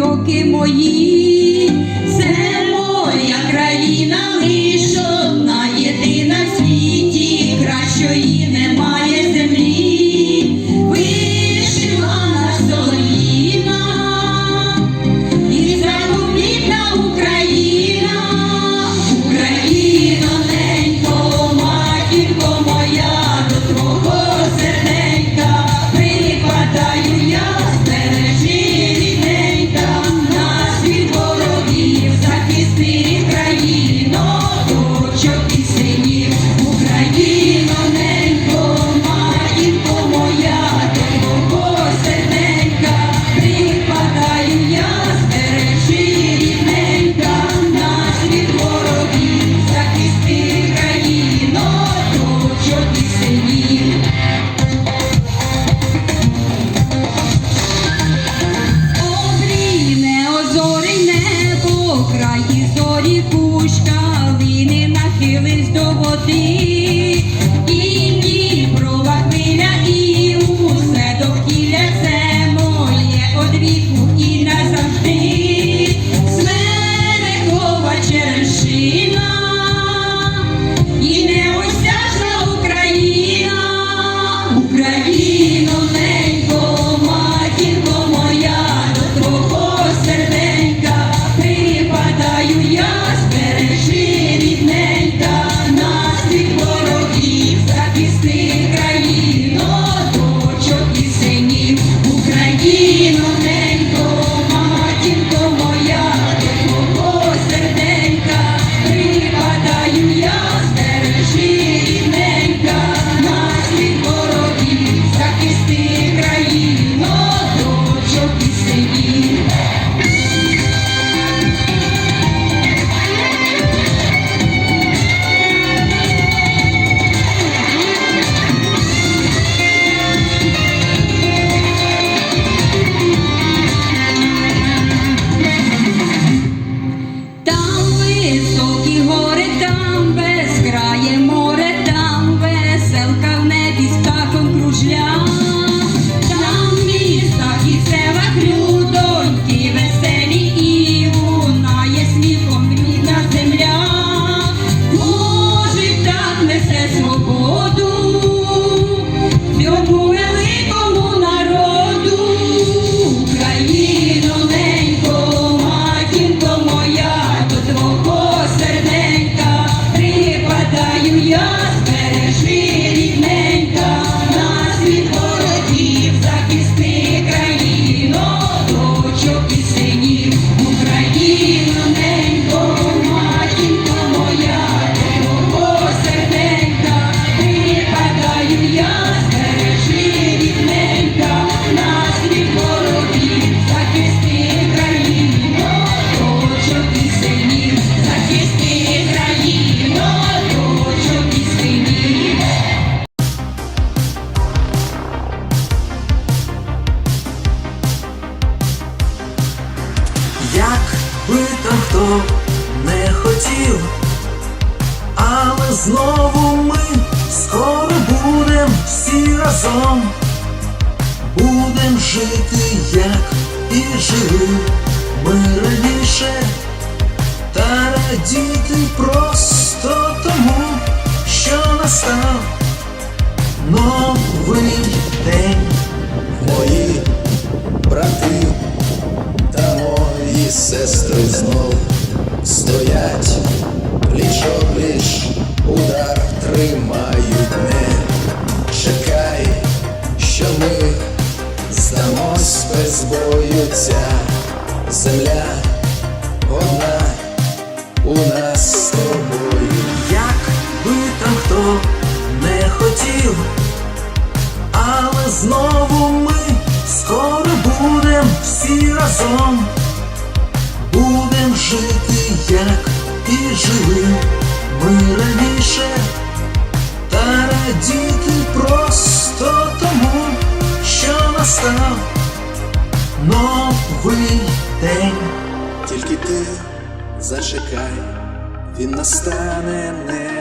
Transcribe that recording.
роки мої. цього не хотів, але знову ми скоро будем всі разом, будем жити, як і жили ми раніше, та радіти просто тому, що настав новий день. зміниться земля одна у нас з тобою. Як би там хто не хотів, але знову ми скоро будем всі разом, будем жити, як і жили ми раніше, та радіти просто. ти зачекай, він настане не.